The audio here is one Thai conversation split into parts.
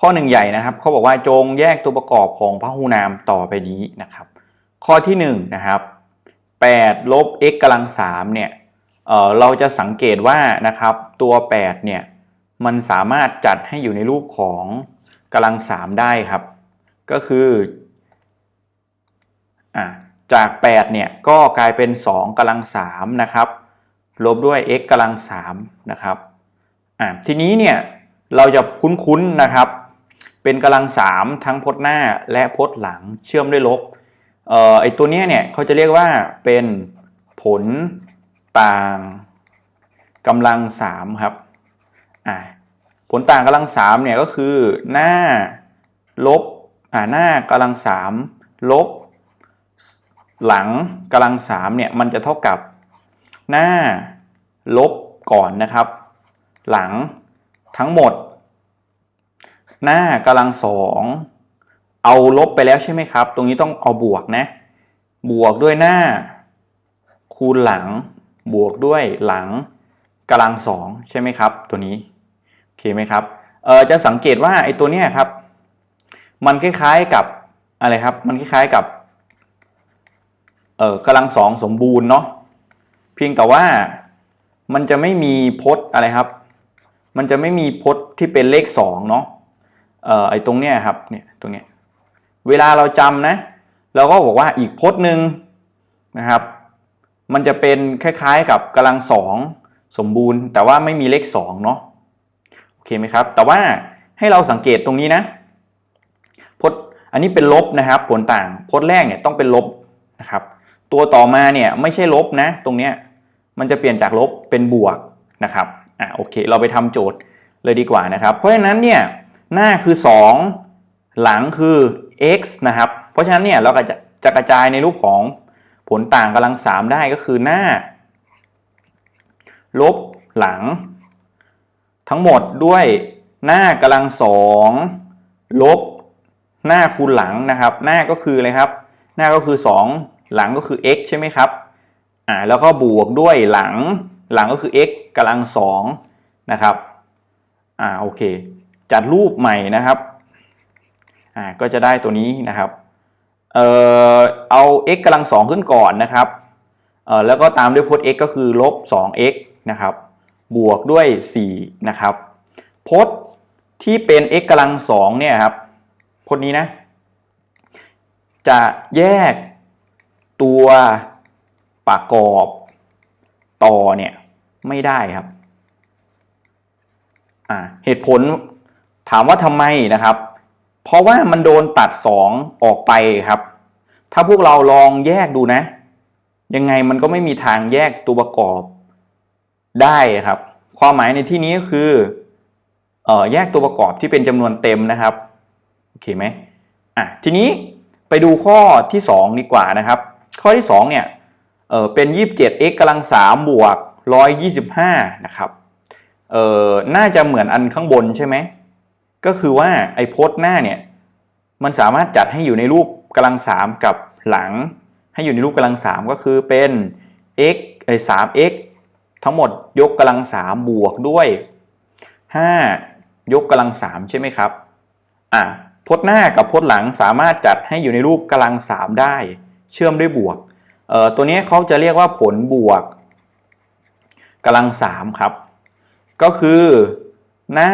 ข้อหนึ่งใหญ่นะครับเขาบอกว่าจงแยกตัวประกอบของพหูนามต่อไปนี้นะครับ ข้อที่1นงนะครับ8ลบ x กำลัง3เนี่ยเอ่อเราจะสังเกตว่านะครับตัว8เนี่ยมันสามารถจัดให้อยู่ในรูปของกำลัง3ได้ครับ ก็คืออะจาก8เนี่ยก็กลายเป็น 2กำลัง3นะครับลบด้วย x กำลัง3นะครับอะทีนี้เนี่ยเราจะคุ้นๆนะครับ เป็นกำลัง3ทั้งพจน์หน้าและพจน์หลังเชื่อมด้วยลบเอ่อไอตัวนี้เนี่ยเขาจะเรียกว่าเป็นผลต่างกำลังสามครับอ่าผลต่างกำลังสามเนี่ยก็คือหน้าลบอ่าหน้ากำลังสามลบ หลังกำลังสามเนี่ยมันจะเท่ากับหน้าลบก่อนนะครับ หลังทั้งหมด หน้ากำลังสองเอาลบไปแล้วใช่ไหมครับ ตรงนี้ต้องเอาบวกนะ บวกด้วยหน้า คูณหลัง บวกด้วยหลังกำลังสองใช่ไหมครับ ตัวนี้โอเคไหมครับเออจะสังเกตว่าไอ้ตัวเนี้ยครับ มันคล้ายๆกับอะไรครับ มันคล้ายๆกับเออกำลังสองสมบูรณ์เนาะเพียงแต่ว่ามันจะไม่มีพจน์อะไรครับ มันจะไม่มีพจน์ที่เป็นเลขสองเนาะ เอ่อไอ้ตรงเนี้ยครับเนี่ยตรงเนี้ยเวลาเราจำนะเราก็บอกว่าอีกพจน์หนึ่งนะครับ มันจะเป็นคล้ายๆกับกำลังสองสมบูรณ์ แต่ว่าไม่มีเลขสองเนาะโอเคไหมครับ แต่ว่าให้เราสังเกตตรงนี้นะพจน์อันนี้เป็นลบนะครับ ผลต่างพจน์แรกเนี่ยต้องเป็นลบนะครับ ตัวต่อมาเนี่ยไม่ใช่ลบนะ ตรงเนี้ยมันจะเปลี่ยนจากลบเป็นบวกนะครับอะโอเค เราไปทำโจทย์เลยดีกว่านะครับ เพราะฉะนั้นเนี่ย หน้าคือ 2 หลังคือ x นะครับ เพราะฉะนั้นเนี่ยเราก็จะจะกระจายในรูปของผลต่างกำลัง 3 ได้ก็คือหน้า ลบหลัง ทั้งหมดด้วยหน้ากำลังสองลบหน้าคูณหลังนะครับ หน้าก็คืออะไรครับ หน้าก็คือ 2 หลังก็คือ x ใช่ไหมครับอ่าแล้วก็บวกด้วยหลังหลังก็คือ x กำลังสองนะครับอ่าโอเค จัดรูปใหม่นะครับอ่าก็จะได้ตัวนี้นะครับเอ่อเอา x กำลังสองขึ้นก่อนนะครับเอ่อแล้วก็ตามด้วยพจน์ x ก็คือลบ 2x นะครับบวกด้วย4นะครับพจน์ที่เป็น x กำลังสองเนี่ยครับพจน์นี้นะจะแยกตัวประกอบต่อเนี่ยไม่ได้ครับอ่าเหตุผล ถามว่าทำไมนะครับ เพราะว่ามันโดนตัด 2 ออกไปครับ ถ้าพวกเราลองแยกดูนะ ยังไงมันก็ไม่มีทางแยกตัวประกอบได้ครับ ความหมายในที่นี้ก็คือเออแยกตัวประกอบที่เป็นจำนวนเต็มนะครับโอเคไหมอะทีนี้ไปดูข้อที่ 2 ดีกว่านะครับ ข้อที่ 2 เนี่ยเออเป็น 27x กำลัง3บวก 125 นะครับเออน่าจะเหมือนอันข้างบนใช่ไหม ก็คือว่าไอ้โพสต์หน้าเนี่ยมันสามารถจัดให้อยู่ในรูปกำลัง3กับหลัง ให้อยู่ในรูปกำลัง3ก็คือเป็น x ไอ้ 3x ทั้งหมดยกกำลัง3บวกด้วย 5 ยกกำลัง3ใช่ไหมครับอะพจน์หน้ากับพจน์หลังสามารถจัดให้อยู่ในรูปกำลัง3ได้ เชื่อมด้วยบวกเอ่อตัวนี้เขาจะเรียกว่าผลบวกกำลัง3ครับ ก็คือหน้า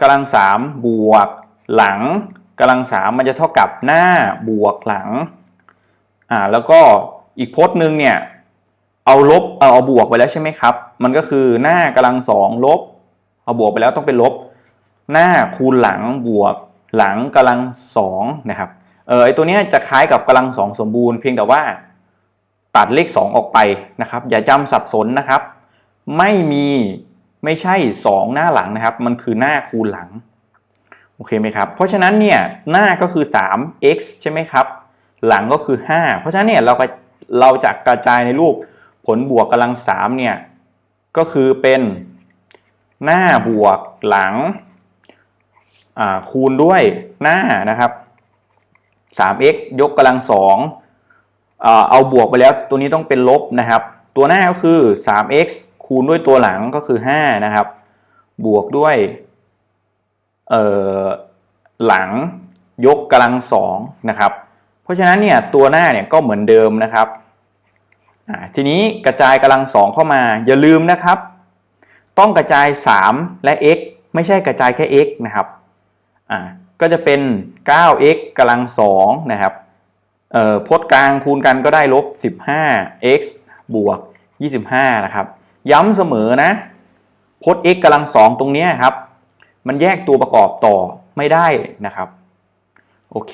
กำลัง3บวกหลังกำลัง3มันจะเท่ากับหน้าบวกหลังอ่าแล้วก็อีกพจน์หนึ่งเนี่ยเอาลบเอาเอาบวกไปแล้วใช่ไหมครับ มันก็คือหน้ากำลังสองลบ เอาบวกไปแล้วต้องเป็นลบ หน้าคูณหลังบวกหลังกำลังสองนะครับเออไอตัวเนี้ยจะคล้ายกับกำลังสองสมบูรณ์เพียงแต่ว่า ตัดเลข 2 ออกไปนะครับ อย่าจำสับสนนะครับ ไม่มี ไม่ใช่ 2 หน้าหลังนะครับ มันคือหน้าคูณหลัง โอเคไหมครับ เพราะฉะนั้นเนี่ยหน้าก็คือ 3x ใช่ไหมครับ หลังก็คือ 5 เพราะฉะนั้นเนี่ยเราก็เราจะกระจายในรูปผลบวกกำลัง3เนี่ยก็คือเป็นหน้าบวกหลังคูณด้วยหน้านะครับ 3x ยกกำลัง2เอ่อเอาบวกไปแล้วตัวนี้ต้องเป็นลบนะครับ ตัวหน้าก็คือ 3x คูณด้วยตัวหลังก็คือ 5 นะครับ บวกด้วยเอ่อหลังยกกำลังสองนะครับ เพราะฉะนั้นเนี่ยตัวหน้าเนี่ยก็เหมือนเดิมนะครับ ทีนี้กระจายกำลังสองเข้ามาอย่าลืมนะครับ ต้องกระจาย 3 และ x ไม่ใช่กระจายแค่ x นะครับก็จะเป็น 9x กำลังสองนะครับพจน์กลางคูณกันก็ได้ลบ 15x บวก 25 นะครับ ย้ำเสมอนะพจน์ x กำลังสองตรงนี้ครับ มันแยกตัวประกอบต่อไม่ได้นะครับ โอเค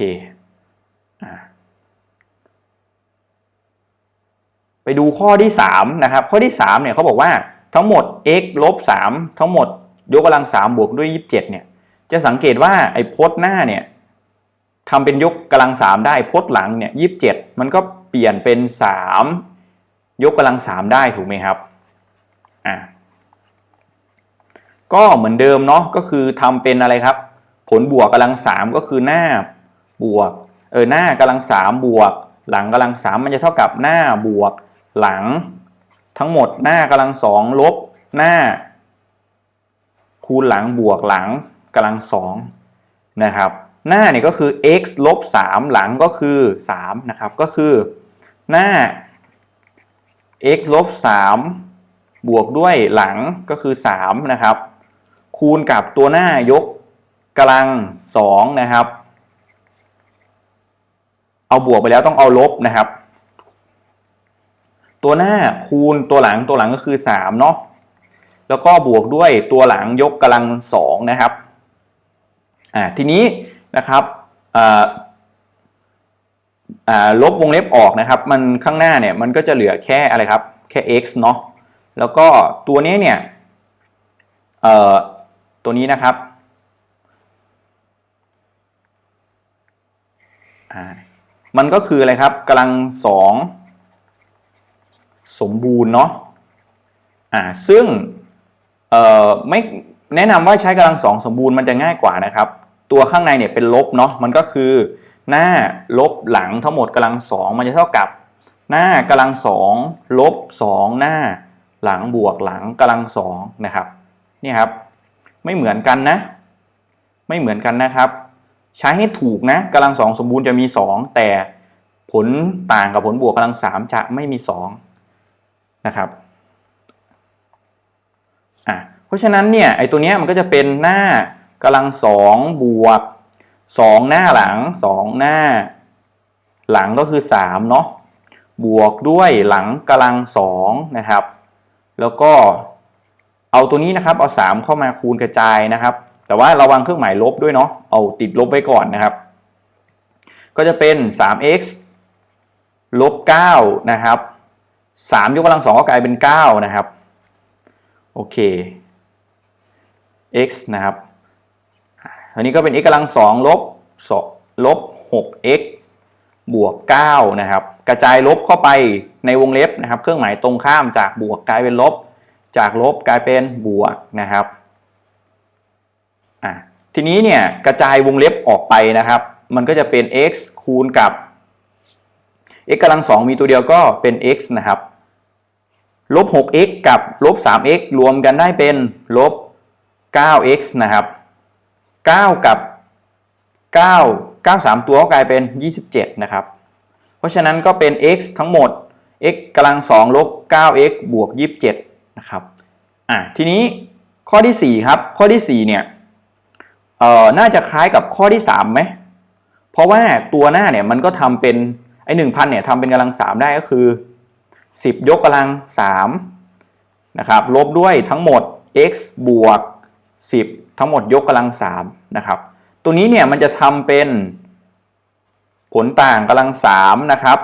ไปดูข้อที่ 3 นะครับ ข้อที่ 3 เนี่ยเขาบอกว่าทั้งหมด x ลบ 3 ทั้งหมด ยกกำลัง 3 บวกด้วย 27 เนี่ย จะสังเกตว่าไอ้พจน์หน้าเนี่ยทำเป็นยกกำลัง 3 ได้พจน์หลังเนี่ย 27 มันก็เปลี่ยนเป็น 3 ยกกำลัง3ได้ถูกไหมครับอ่าก็เหมือนเดิมเนาะก็คือทำเป็นอะไรครับ ผลบวกกำลัง3ก็คือหน้าบวกเออหน้ากำลัง3บวก หลังกำลัง3มันจะเท่ากับหน้าบวก หลังทั้งหมดหน้ากำลัง2ลบหน้า คูณหลังบวกหลังกำลัง2นะครับหน้าเนี่ยก็คือ x ลบ3หลังก็คือ 3 นะครับ ก็คือหน้า x ลบ3บวกด้วยหลังก็คือ 3 นะครับ คูณกับตัวหน้ายกกำลัง 2 นะครับ เอาบวกไปแล้วต้องเอาลบนะครับ ตัวหน้าคูณตัวหลังตัวหลังก็คือ 3 เนาะแล้วก็บวกด้วยตัวหลังยกกำลังสองนะครับอ่าทีนี้นะครับอ่า ลบวงเล็บออกนะครับ มันข้างหน้าเนี่ยมันก็จะเหลือแค่อะไรครับ แค่ x เนาะแล้วก็ตัวนี้เนี่ยตัวนี้นะครับมันก็คืออะไรครับกำลังสองสมบูรณ์เนาะอ่าซึ่งเอ่อไม่แนะนำว่าใช้กำลังสองสมบูรณ์มันจะง่ายกว่านะครับ ตัวข้างในเนี่ยเป็นลบเนาะมันก็คือ หน้าลบหลังทั้งหมดกำลังสองมันจะเท่ากับ หน้ากำลังสองลบสองหน้า หลังบวกหลังกำลังสองนะครับนี่ครับ ไม่เหมือนกันนะ ไม่เหมือนกันนะครับ ใช้ให้ถูกนะกำลังสองสมบูรณ์จะมี 2 แต่ผลต่างกับผลบวกกำลัง3จะไม่มี2นะครับอะเพราะฉะนั้นเนี่ยไอ้ตัวเนี้ยมันก็จะเป็นหน้ากำลังสองบวก 2 หน้าหลัง 2 หน้า หลังก็คือ3เนาะบวกด้วยหลังกำลัง2นะครับ แล้วก็เอาตัวนี้นะครับเอา 3 เข้ามาคูณกระจายนะครับ แต่ว่าระวังเครื่องหมายลบด้วยเนาะเอาติดลบไว้ก่อนนะครับ ก็จะเป็น 3x ลบ9นะครับ3ยกกำลัง2ก็กลายเป็น9นะครับโอเค x นะครับ อันนี้ก็เป็น x กำลัง2ลบ2ลบ 6x บวก 9 นะครับ กระจายลบเข้าไปในวงเล็บนะครับ เครื่องหมายตรงข้ามจากบวกกลายเป็นลบ จากลบกลายเป็นบวกนะครับอะทีนี้เนี่ยกระจายวงเล็บออกไปนะครับ มันก็จะเป็น x คูณกับ x กำลัง2มีตัวเดียวก็เป็น x นะครับลบ 6x กับลบ 3x รวมกันได้เป็นลบ 9x นะครับ 9 กับ 9 9 3 ตัวก็กลายเป็น 27 นะครับ เพราะฉะนั้นก็เป็น x ทั้งหมด x กำลัง2ลบ 9x บวก 27 นะครับอะทีนี้ข้อที่ 4 ครับ ข้อที่ 4 เนี่ยเอ่อน่าจะคล้ายกับข้อที่3ไหมเพราะว่าตัวหน้าเนี่ยมันก็ทำเป็นไอ้หนึ่งพันเนี่ยทำเป็นกำลัง 3 ได้ก็คือ 10 ยกกำลัง3นะครับลบด้วยทั้งหมด x บวก 10 ทั้งหมดยกกำลัง3นะครับ ตัวนี้เนี่ยมันจะทำเป็นผลต่างกำลัง3นะครับ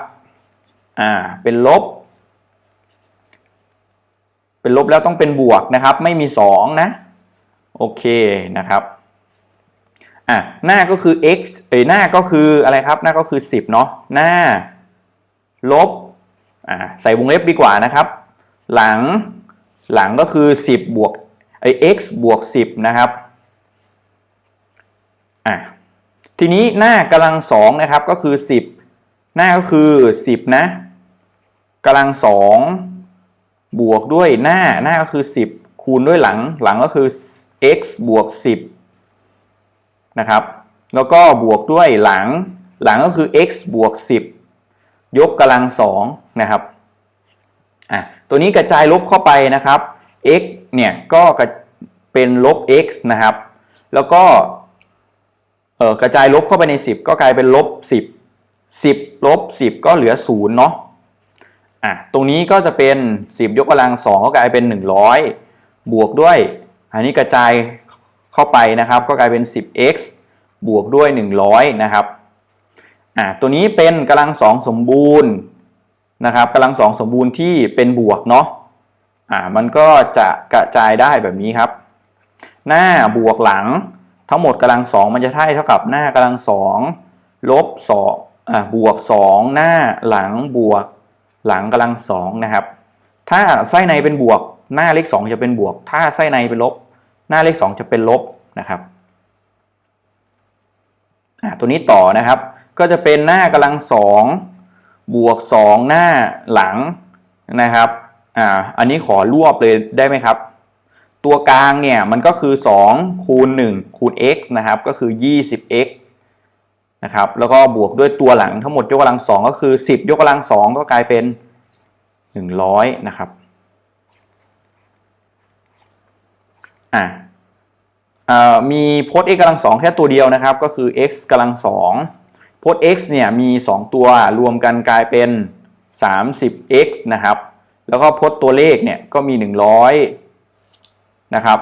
อ่าเป็นลบ เป็นลบแล้วต้องเป็นบวกนะครับ ไม่มี2นะโอเคนะครับอะหน้าก็คือ x เอ้ยหน้าก็คืออะไรครับหน้าก็คือ 10เนาะหน้าลบอ่าใส่วงเล็บดีกว่านะครับ หลังหลังก็คือ 10 บวกไอ้ x บวก 10 นะครับ อะทีนี้หน้ากำลังสองนะครับก็คือ 10 หน้าก็คือ 10 นะกำลังสองบวกด้วยหน้าหน้าก็คือ 10 คูณด้วยหลังหลังก็คือ x บวก 10นะครับแล้วก็บวกด้วยหลังหลังก็คือ x บวก 10 ยกกำลังสองนะครับอะตัวนี้กระจายลบเข้าไปนะครับ x เนี่ยก็เป็นลบ x นะครับ แล้วก็ เออกระจายลบเข้าไปใน 10 ก็กลายเป็นลบ10 10ลบ10 ก็เหลือ0เนาะอะตรงนี้ก็จะเป็น 10 ยกกำลัง 2 ก็กลายเป็น 100 บวกด้วย อันนี้กระจายเข้าไปนะครับ ก็กลายเป็น 10x บวกด้วย 100 นะครับอะตัวนี้เป็นกำลังสองสมบูรณ์นะครับกำลังสองสมบูรณ์ที่เป็นบวกเนาะอ่ามันก็จะกระจายได้แบบนี้ครับ หน้าบวกหลัง ทั้งหมดกำลังสองมันจะได้เท่ากับหน้ากำลังสองลบสองบวกสองหน้าหลังบวก หลังกำลังสองนะครับ ถ้าไส้ในเป็นบวก หน้าเลขสองจะเป็นบวก ถ้าไส้ในเป็นลบ หน้าเลขสองจะเป็นลบนะครับตัวนี้ต่อนะครับ ก็จะเป็นหน้ากำลังสองบวกสองหน้าหลังนะครับอ่าอันนี้ขอรวบเลยได้ไหมครับ ตัวกลางเนี่ยมันก็คือ 2 คูณ 1 คูณ x นะครับก็คือ 20x นะครับแล้วก็บวกด้วยตัวหลังทั้งหมดยกกำลังสองก็คือ 10 ยกกำลังสองก็กลายเป็น 100 นะครับอะอ่ามีพจน์ x กำลังสองแค่ตัวเดียวนะครับ ก็คือ x กำลังสองพจน์ x เนี่ยมี 2 ตัวรวมกันกลายเป็น 30x นะครับ แล้วก็พจน์ตัวเลขเนี่ยก็มี 100 นะครับ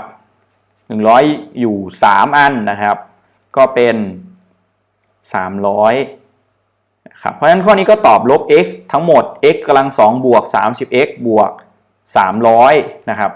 100 อยู่ 3 อันนะครับ ก็เป็น 300นะครับเพราะฉะนั้นข้อนี้ก็ตอบลบ x ทั้งหมด x กำลัง2บวก 30x บวก 300 นะครับ